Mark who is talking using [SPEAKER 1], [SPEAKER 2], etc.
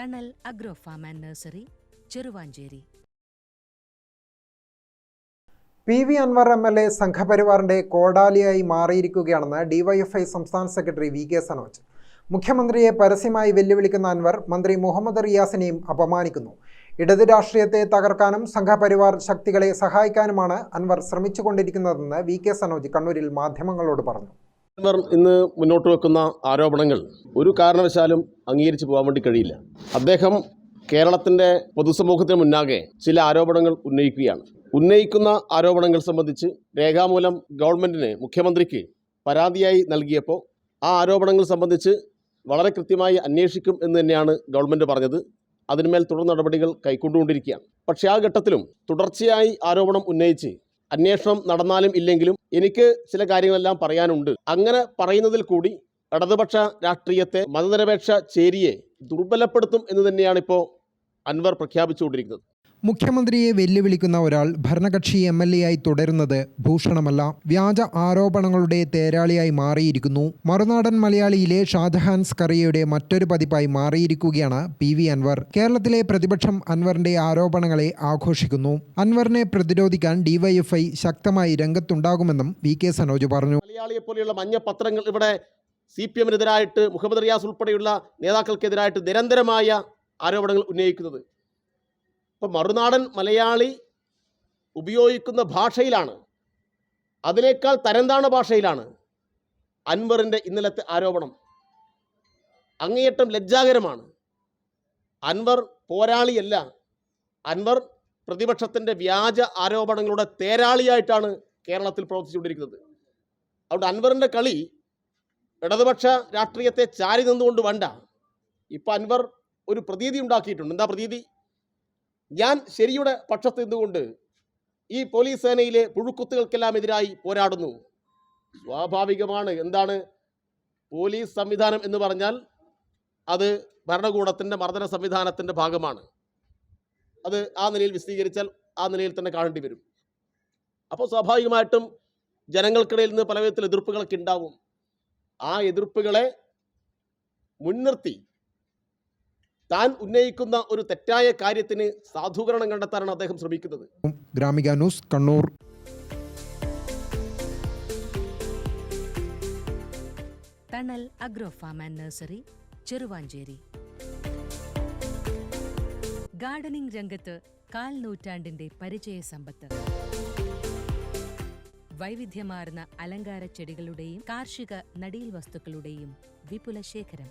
[SPEAKER 1] Thanal agro farm and nursery Cheruvanchery.
[SPEAKER 2] P V Anvar M L A സംഘപരിവാറിന്റെ കോടാലിയായി മാറിയിരിക്കുകയാണെന്ന് DYFI സംസ്ഥാന secretary V K Sanoj. മുഖ്യമന്ത്രിയെ പരസ്യമായി വെല്ലുവിളിക്കുന്ന അൻവർ മന്ത്രി മുഹമ്മദ് റിയാസിനെയും അപമാനിക്കുന്നു. ഇടത് രാഷ്ട്രീയത്തെ തകർക്കാനും സംഘപരിവാർ ശക്തികളെ സഹായിക്കാനുമാണ് അൻവർ ശ്രമിച്ചുകൊണ്ടിരിക്കുന്നതെന്ന് വി കെ സനോജ് കണ്ണൂരിൽ മാധ്യമങ്ങളോട് പറഞ്ഞു.
[SPEAKER 3] ഇവർ ഇന്ന് മുന്നോട്ട് വെക്കുന്ന ആരോപണങ്ങൾ ഒരു കാരണവശാലും അംഗീകരിച്ചു പോകാൻ വേണ്ടി കഴിയില്ല. അദ്ദേഹം കേരളത്തിന്റെ പൊതുസമൂഹത്തിന് മുന്നാകെ ചില ആരോപണങ്ങൾ ഉന്നയിക്കുകയാണ്. ഉന്നയിക്കുന്ന ആരോപണങ്ങൾ സംബന്ധിച്ച് രേഖാമൂലം ഗവൺമെന്റിന് മുഖ്യമന്ത്രിക്ക് പരാതിയായി നൽകിയപ്പോൾ ആ ആരോപണങ്ങൾ സംബന്ധിച്ച് വളരെ കൃത്യമായി അന്വേഷിക്കും എന്ന് തന്നെയാണ് ഗവൺമെന്റ് പറഞ്ഞത്. അതിന്മേൽ തുടർ നടപടികൾ കൈക്കൊണ്ടുകൊണ്ടിരിക്കുകയാണ്. പക്ഷേ ആ ഘട്ടത്തിലും തുടർച്ചയായി ആരോപണം ഉന്നയിച്ച് അന്വേഷണം നടന്നാലും ഇല്ലെങ്കിലും എനിക്ക് ചില കാര്യങ്ങളെല്ലാം പറയാനുണ്ട്. അങ്ങനെ പറയുന്നതിൽ കൂടി ഇടതുപക്ഷ രാഷ്ട്രീയത്തെ മതനിരപേക്ഷ ചേരിയെ ദുർബലപ്പെടുത്തും എന്ന് തന്നെയാണ് ഇപ്പോൾ അൻവർ പ്രഖ്യാപിച്ചുകൊണ്ടിരിക്കുന്നത്.
[SPEAKER 2] മുഖ്യമന്ത്രിയെ വെല്ലുവിളിക്കുന്ന ഒരാൾ ഭരണകക്ഷി എം എൽ എ ആയി തുടരുന്നത് ഭൂഷണമല്ല. വ്യാജ ആരോപണങ്ങളുടെ തേരാളിയായി മാറിയിരിക്കുന്നു. മറുനാടൻ മലയാളിയിലെ ഷാജഹാൻ സ്കറിയയുടെ മറ്റൊരു പതിപ്പായി മാറിയിരിക്കുകയാണ് പി വി അൻവർ. കേരളത്തിലെ പ്രതിപക്ഷം അൻവറിന്റെ ആരോപണങ്ങളെ ആഘോഷിക്കുന്നു. അൻവറിനെ പ്രതിരോധിക്കാൻ ഡിവൈഎഫ്ഐ ശക്തമായി രംഗത്തുണ്ടാകുമെന്നും വി കെ സനോജ് പറഞ്ഞു.
[SPEAKER 3] മലയാളിയെ പോലെയുള്ള മഞ്ഞ പത്രങ്ങൾ ഇവിടെ സി പി എമ്മിനെതിരായിട്ട് മുഹമ്മദ് റിയാസ് ഉൾപ്പെടെയുള്ള നേതാക്കൾക്കെതിരായിട്ട് നിരന്തരമായ ആരോപണങ്ങൾ ഉന്നയിക്കുന്നത് ഇപ്പം മറുനാടൻ മലയാളി ഉപയോഗിക്കുന്ന ഭാഷയിലാണ്. അതിനേക്കാൾ തരംതാണ ഭാഷയിലാണ് അൻവറിന്റെ ഇന്നലത്തെ ആരോപണം. അങ്ങേയറ്റം ലജ്ജാകരമാണ്. അൻവർ പോരാളിയല്ല. അൻവർ പ്രതിപക്ഷത്തിന്റെ വ്യാജ ആരോപണങ്ങളുടെ തേരാളിയായിട്ടാണ് കേരളത്തിൽ പ്രവർത്തിച്ചുകൊണ്ടിരിക്കുന്നത്. അതുകൊണ്ട് അൻവറിന്റെ കളി ഇടതുപക്ഷ രാഷ്ട്രീയത്തെ ചാരി നിന്നുകൊണ്ട് വേണ്ട. ഇപ്പം അൻവർ ഒരു പ്രതീതി ഉണ്ടാക്കിയിട്ടുണ്ട്. എന്താ പ്രതീതി? ഞാൻ ശരിയുടെ പക്ഷത്ത് നിന്നുകൊണ്ട് ഈ പോലീസ് സേനയിലെ പുഴുക്കുത്തുകൾക്കെല്ലാം എതിരായി പോരാടുന്നു. സ്വാഭാവികമാണ്. എന്താണ്? പോലീസ് സംവിധാനം എന്ന് പറഞ്ഞാൽ അത് ഭരണകൂടത്തിന്റെ മർദ്ദന സംവിധാനത്തിന്റെ ഭാഗമാണ്. അത് ആ നിലയിൽ വിശദീകരിച്ചാൽ ആ നിലയിൽ തന്നെ കാണേണ്ടി വരും. അപ്പോൾ സ്വാഭാവികമായിട്ടും ജനങ്ങൾക്കിടയിൽ നിന്ന് പല വിധത്തിൽ എതിർപ്പുകളൊക്കെ ഉണ്ടാവും. ആ എതിർപ്പുകളെ മുൻനിർത്തി താൻ ഉന്നയിക്കുന്ന ഒരു തെറ്റായ കാര്യത്തിന് സാധൂകരണം കണ്ടെത്താനാണ് അദ്ദേഹം ശ്രമിക്കുന്നത്.
[SPEAKER 2] Gramika news Kannur.
[SPEAKER 1] Thanal agro farm and nursery Cheruvanchery. Gardening രംഗത്ത് കാൽ നൂറ്റാണ്ടിന്റെ പരിചയ സമ്പത്ത്. വൈവിധ്യമാർന്ന അലങ്കാര ചെടികളുടെയും കാർഷിക നടീൽ വസ്തുക്കളുടെയും വിപുല ശേഖരം